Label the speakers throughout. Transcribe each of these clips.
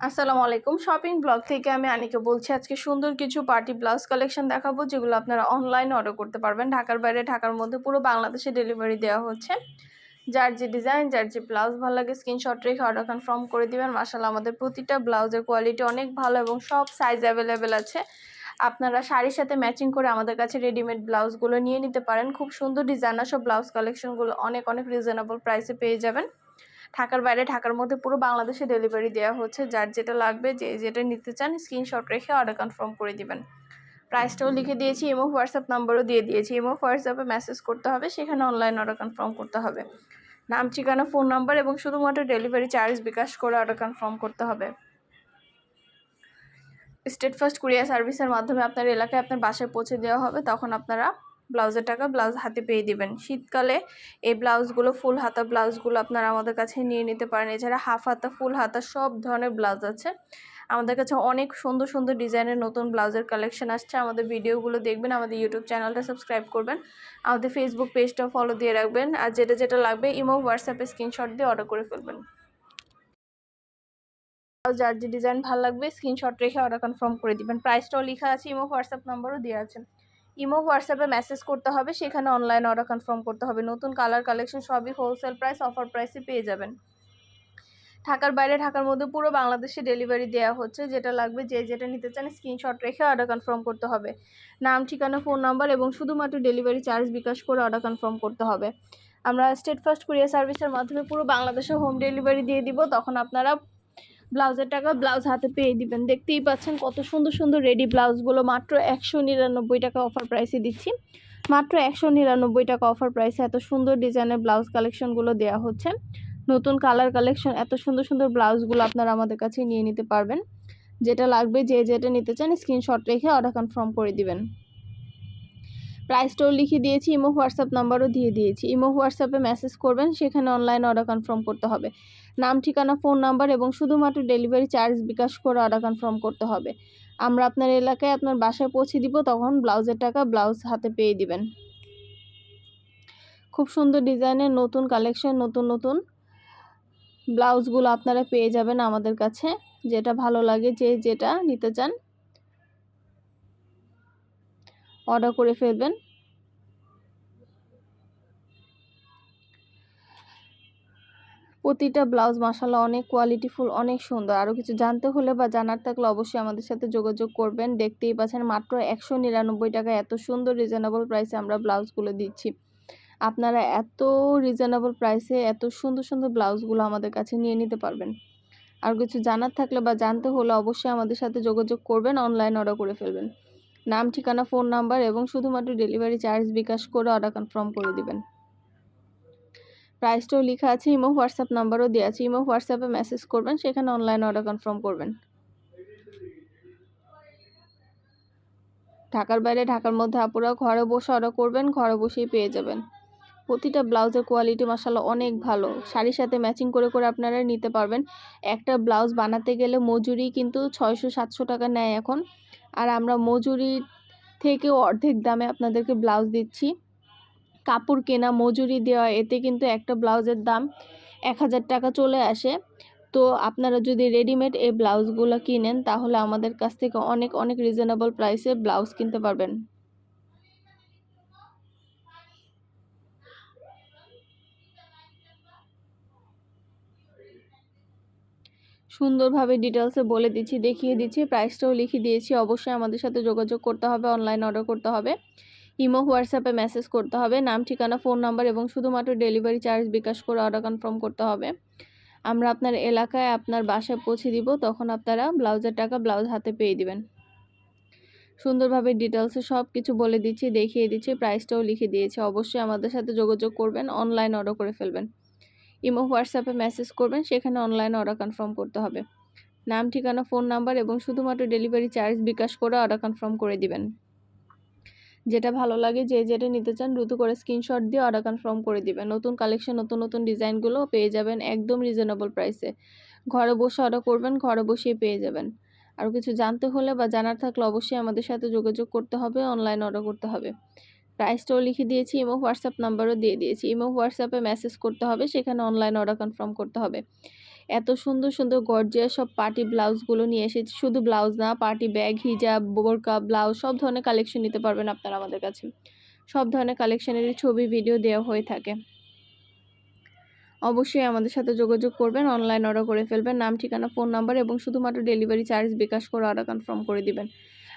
Speaker 1: আসসালামু আলাইকুম। Shopping blog থেকে আমি আনিকে বলছি, আজকে সুন্দর কিছু পার্টি ব্লাউজ কালেকশন দেখাবো, যেগুলো আপনারা অনলাইন অর্ডার করতে পারবেন। ঢাকার বাইরে, ঢাকার মধ্যে পুরো বাংলাদেশে ডেলিভারি দেওয়া হচ্ছে। যার যে ডিজাইন যার যে ব্লাউজ ভালো লাগে স্ক্রিনশট রেখে অর্ডার কনফার্ম করে দিবেন। মাসাল্লাহ আমাদের প্রতিটা ব্লাউজের কোয়ালিটি অনেক ভালো এবং সব সাইজ অ্যাভেলেবেল আছে। আপনারা শাড়ির সাথে ম্যাচিং করে আমাদের কাছে রেডিমেড ব্লাউজগুলো নিয়ে নিতে পারেন। খুব সুন্দর ডিজাইনার সব ব্লাউজ কালেকশনগুলো অনেক অনেক রিজনেবল প্রাইসে পেয়ে যাবেন। ঢাকার বাইরে, ঢাকার মধ্যে পুরো বাংলাদেশে ডেলিভারি দেওয়া হচ্ছে। যার যেটা লাগবে, যে যেটা নিতে চান স্ক্রিনশট রেখে অর্ডার কনফার্ম করে দিবেন। প্রাইসটাও লিখে দিয়েছি ইমো হোয়াটসঅ্যাপ নাম্বারও দিয়ে দিয়েছি। ইমো হোয়াটসঅ্যাপে মেসেজ করতে হবে, সেখানে অনলাইন অর্ডার কনফার্ম করতে হবে। নাম, ঠিকানা ফোন নাম্বার এবং শুধুমাত্র ডেলিভারি চার্জ বিকাশ করে অর্ডার কনফার্ম করতে হবে। স্টেট ফার্স্ট কুরিয়ার সার্ভিসের মাধ্যমে আপনার এলাকায় আপনার বাসায় পৌঁছে দেওয়া হবে, তখন আপনারা ব্লাউজের টাকা ব্লাউজ হাতে পেয়ে দিবেন। শীতকালে এই ব্লাউজগুলো, ফুল হাতা ব্লাউজগুলো আপনারা আমাদের কাছে নিয়ে নিতে পারেন। এছাড়া হাফ হাতা, ফুল হাতা সব ধরনের ব্লাউজ আছে। আমাদের কাছে অনেক সুন্দর সুন্দর ডিজাইনের নতুন ব্লাউজের কালেকশন আসছে। আমাদের ভিডিওগুলো দেখবেন, আমাদের ইউটিউব চ্যানেলটা সাবস্ক্রাইব করবেন, আমাদের ফেসবুক পেজটা ফলো দিয়ে রাখবেন, আর যেটা যেটা লাগবে ইমো, হোয়াটসঅ্যাপে স্ক্রিনশট দিয়ে অর্ডার করে ফেলবেন। যার যে ডিজাইন ভালো লাগবে, স্ক্রিনশট রেখে অর্ডার কনফার্ম করে দিবেন। প্রাইসটাও লেখা আছে, ইমো, হোয়াটসঅ্যাপ নাম্বারও দেওয়া আছে। ইমো, হোয়াটসঅ্যাপে মেসেজ করতে হবে, সেখানে অনলাইন অর্ডার কনফার্ম করতে হবে। নতুন কালার কালেকশন সবই হোলসেল প্রাইস অফার প্রাইসে পেয়ে যাবেন। ঢাকার বাইরে, ঢাকার মধ্যে পুরো বাংলাদেশে ডেলিভারি দেওয়া হচ্ছে, যেটা লাগবে যে যেটা নিতে চান স্ক্রিনশট রেখে অর্ডার কনফার্ম করতে হবে। নাম, ঠিকানা ফোন নাম্বার এবং শুধুমাত্র ডেলিভারি চার্জ বিকাশ করে অর্ডার কনফার্ম করতে হবে। আমরা স্টেট ফার্স্ট কুরিয়ার সার্ভিসের মাধ্যমে পুরো বাংলাদেশে হোম ডেলিভারি দিয়ে দিব, তখন আপনারা ব্লাউজের টাকা ব্লাউজ হাতে পেয়ে দিবেন। দেখতেই পাচ্ছেন কত সুন্দর সুন্দর রেডি ব্লাউজগুলো। মাত্র একশো নিরানব্বই টাকা অফার প্রাইসে দিচ্ছি। মাত্র একশো নিরানব্বই টাকা অফার প্রাইসে এত সুন্দর ডিজাইনের ব্লাউজ কালেকশনগুলো দেওয়া হচ্ছে। নতুন কালার কালেকশন এত সুন্দর সুন্দর ব্লাউজগুলো আপনারা আমাদের কাছে নিয়ে নিতে পারবেন। যেটা লাগবে যে যেটা নিতে চান স্ক্রিনশট রেখে অর্ডার কনফার্ম করে দিবেন। প্রাইসটাও লিখে দিয়েছি, ইমো হোয়াটসঅ্যাপ নাম্বারও দিয়ে দিয়েছি। ইমো হোয়াটসঅ্যাপে মেসেজ করবেন, সেখানে অনলাইন অর্ডার কনফার্ম করতে হবে। নাম, ঠিকানা ফোন নাম্বার এবং শুধুমাত্র ডেলিভারি চার্জ বিকাশ করে অর্ডার কনফার্ম করতে হবে। আমরা আপনার এলাকায় আপনার বাসায় পৌঁছে দিব, তখন ব্লাউজের টাকা ব্লাউজ হাতে পেয়ে দিবেন। খুব সুন্দর ডিজাইনের নতুন কালেকশন নতুন নতুন ব্লাউজগুলো আপনারা পেয়ে যাবেন আমাদের কাছে। যেটা ভালো লাগে, যে যেটা নিতে চান অর্ডার করে ফেলবেন। প্রতিটা ব্লাউজ মাসাল্লাহ অনেক কোয়ালিটিফুল অনেক সুন্দর। আরও কিছু জানতে হলে বা জানার থাকলে অবশ্যই আমাদের সাথে যোগাযোগ করবেন। দেখতেই পাচ্ছেন মাত্র একশো নিরানব্বই টাকায় এত সুন্দর রিজনেবল প্রাইসে আমরা ব্লাউজগুলো দিচ্ছি। আপনারা এত রিজনেবল প্রাইসে এত সুন্দর সুন্দর ব্লাউজগুলো আমাদের কাছে নিয়ে নিতে পারবেন। আর কিছু জানার থাকলে বা জানতে হলে অবশ্যই আমাদের সাথে যোগাযোগ করবেন অনলাইন অর্ডার করে ফেলবেন। নাম, ঠিকানা, ফোন নাম্বার এবং শুধুমাত্র ডেলিভারি চার্জ বিকাশ করে অর্ডার কনফার্ম করে দিবেন। প্রাইসটাও লেখা আছে ইমো হোয়াটসঅ্যাপ নাম্বারও দেওয়া আছে। ইমো হোয়াটসঅ্যাপে মেসেজ করবেন, সেখানে অনলাইন অর্ডার কনফার্ম করবেন। ঢাকার বাইরে, ঢাকার মধ্যে আপুরা ঘরে বসে অর্ডার করবেন, ঘরে বসেই পেয়ে যাবেন। প্রতিটা ব্লাউজের কোয়ালিটি মাসাল্লাহ অনেক ভালো। শাড়ির সাথে ম্যাচিং করে করে আপনারা নিতে পারবেন। একটা ব্লাউজ বানাতে গেলে মজুরি কিন্তু ছয়শো সাতশো টাকা নেয় এখন। আর আমরা মজুরি থেকেও অর্ধেক দামে আপনাদেরকে ব্লাউজ দিচ্ছি। কাপড় কেনা, মজুরি দেওয়া, এতে কিন্তু একটা ব্লাউজের দাম এক হাজার টাকা চলে আসে। তো আপনারা যদি রেডিমেড এই ব্লাউজগুলো কিনেন, তাহলে আমাদের কাছ থেকে অনেক অনেক রিজনেবল প্রাইসে ব্লাউজ কিনতে পারবেন। সুন্দরভাবে ডিটেলসে বলে দিচ্ছি, দেখিয়ে দিচ্ছি প্রাইসটাও লিখে দিয়েছি। অবশ্যই আমাদের সাথে যোগাযোগ করতে হবে অনলাইন অর্ডার করতে হবে। ইমো হোয়াটসঅ্যাপে মেসেজ করতে হবে। নাম, ঠিকানা ফোন নাম্বার এবং শুধুমাত্র ডেলিভারি চার্জ বিকাশ করে অর্ডার কনফার্ম করতে হবে। আমরা আপনার এলাকায় আপনার বাসায় পৌঁছে দিব, তখন আপনারা ব্লাউজের টাকা ব্লাউজ হাতে পেয়ে দিবেন। সুন্দরভাবে ডিটেলসে সব কিছু বলে দিচ্ছি, দেখিয়ে দিচ্ছি প্রাইসটাও লিখে দিয়েছি। অবশ্যই আমাদের সাথে যোগাযোগ করবেন অনলাইন অর্ডার করে ফেলবেন। ইমো, হোয়াটসঅ্যাপে মেসেজ করবেন, সেখানে অনলাইন অর্ডার কনফার্ম করতে হবে। নাম, ঠিকানা ফোন নাম্বার এবং শুধুমাত্র ডেলিভারি চার্জ বিকাশ করে অর্ডার কনফার্ম করে দিবেন। যেটা ভালো লাগে, যে যেটা নিতে চান, দ্রুত করে স্ক্রিনশট দিয়ে অর্ডার কনফার্ম করে দিবেন। নতুন কালেকশন নতুন নতুন ডিজাইনগুলো পেয়ে যাবেন একদম রিজনেবল প্রাইসে ঘরে বসে অর্ডার করবেন, ঘরে বসেই পেয়ে যাবেন। আর কিছু জানতে হলে বা জানার থাকলে অবশ্যই আমাদের সাথে যোগাযোগ করতে হবে অনলাইন অর্ডার করতে হবে। প্রাইসটাও লিখে দিয়েছি ইমো হোয়াটসঅ্যাপ নাম্বারও দিয়ে দিয়েছি। ইমো হোয়াটসঅ্যাপে মেসেজ করতে হবে, সেখানে অনলাইন অর্ডার কনফার্ম করতে হবে। এত সুন্দর সুন্দর গর্জিয়া সব পার্টি ব্লাউজগুলো নিয়ে এসেছি। শুধু ব্লাউজ না পার্টি ব্যাগ হিজাব বোরকা ব্লাউজ সব ধরনের কালেকশন নিতে পারবেন আপনারা আমাদের কাছে। সব ধরনের কালেকশনেরই ছবি ভিডিও দেওয়া হয়ে থাকে। অবশ্যই আমাদের সাথে যোগাযোগ করবেন অনলাইন অর্ডার করে ফেলবেন। নাম, ঠিকানা ফোন নাম্বার এবং শুধুমাত্র ডেলিভারি চার্জ বিকাশ করে অর্ডার কনফার্ম করে দিবেন।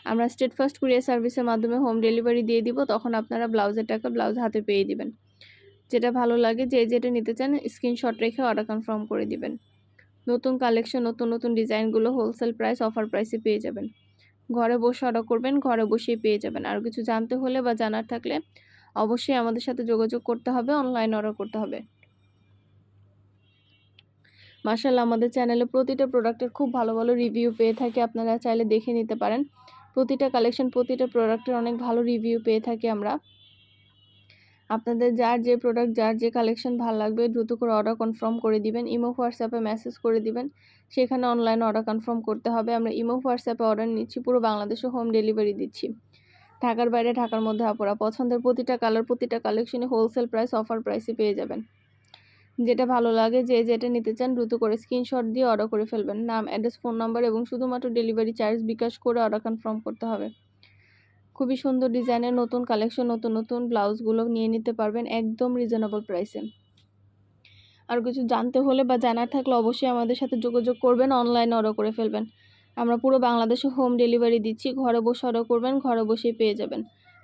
Speaker 1: আমরা স্টেট ফার্স্ট কুরিয়ার সার্ভিসের মাধ্যমে হোম ডেলিভারি দিয়ে দিব, তখন আপনারা ব্লাউজের টাকা ব্লাউজ হাতে পেয়ে দিবেন। যেটা ভালো লাগে, যে যেটা নিতে চান, স্ক্রিনশট রেখে অর্ডার কনফার্ম করে দিবেন। নতুন কালেকশন, নতুন নতুন ডিজাইনগুলো হোলসেল প্রাইস অফার প্রাইসে পেয়ে যাবেন। ঘরে বসে অর্ডার করবেন, ঘরে বসেই পেয়ে যাবেন। আর কিছু জানতে হলে বা জানার থাকলে অবশ্যই আমাদের সাথে যোগাযোগ করতে হবে অনলাইন অর্ডার করতে হবে। মার্শাল্লাহ আমাদের চ্যানেলে প্রতিটা প্রোডাক্টের খুব ভালো ভালো রিভিউ পেয়ে থাকে। আপনারা চাইলে দেখে নিতে পারেন। প্রতিটা কালেকশন প্রতিটা প্রোডাক্টের অনেক ভালো রিভিউ পেয়ে থাকি আমরা। আপনাদের যার যে প্রোডাক্ট যার যে কালেকশন ভালো লাগবে, দ্রুত করে অর্ডার কনফার্ম করে দিবেন। ইমো হোয়াটসঅ্যাপে মেসেজ করে দিবেন। সেখানে অনলাইনে অর্ডার কনফার্ম করতে হবে। আমরা ইমো হোয়াটসঅ্যাপে অর্ডার নিচ্ছি, পুরো বাংলাদেশে হোম ডেলিভারি দিচ্ছি। ঢাকার বাইরে, ঢাকার মধ্যে আপনারা পছন্দের প্রতিটা কালার প্রতিটা কালেকশনে হোলসেল প্রাইস অফার প্রাইসে পেয়ে যাবেন। যেটা ভালো লাগে যে, যেটা নিতে চান দ্রুত করে স্ক্রিনশট দিয়ে অর্ডার করে ফেলবেন। নাম অ্যাড্রেস ফোন নাম্বার এবং শুধুমাত্র ডেলিভারি চার্জ বিকাশ করে অর্ডার কনফার্ম করতে হবে। খুবই সুন্দর ডিজাইনের নতুন কালেকশন নতুন নতুন ব্লাউজগুলো নিয়ে নিতে পারবেন একদম রিজনেবল প্রাইসে আর কিছু জানতে হলে বা জানার থাকলে অবশ্যই আমাদের সাথে যোগাযোগ করবেন অনলাইনে অর্ডার করে ফেলবেন। আমরা পুরো বাংলাদেশে হোম ডেলিভারি দিচ্ছি, ঘরে বসে অর্ডার করবেন, ঘরে বসেই পেয়ে যাবেন।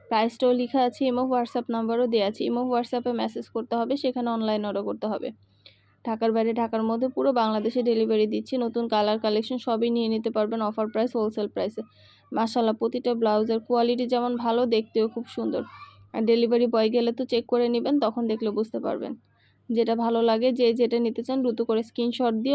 Speaker 1: প্রাইসটাও লেখা আছে ইমো হোয়াটসঅ্যাপ নাম্বারও দেওয়া আছে। ইমো হোয়াটসঅ্যাপে মেসেজ করতে হবে, সেখানে অনলাইন অর্ডার করতে হবে। ঢাকার বাইরে, ঢাকার মধ্যে পুরো বাংলাদেশে ডেলিভারি দিচ্ছি। নতুন কালার কালেকশন সবই নিয়ে নিতে পারবেন অফার প্রাইস হোলসেল প্রাইসে মাসাল্লাহ প্রতিটা ব্লাউজের কোয়ালিটি যেমন ভালো, দেখতেও খুব সুন্দর। আর ডেলিভারি বয় গেলে তো চেক করে নেবেন, তখন দেখলে বুঝতে পারবেন। যেটা ভালো লাগে, যে যেটা নিতে চান, দ্রুত করে স্ক্রিনশট দিয়ে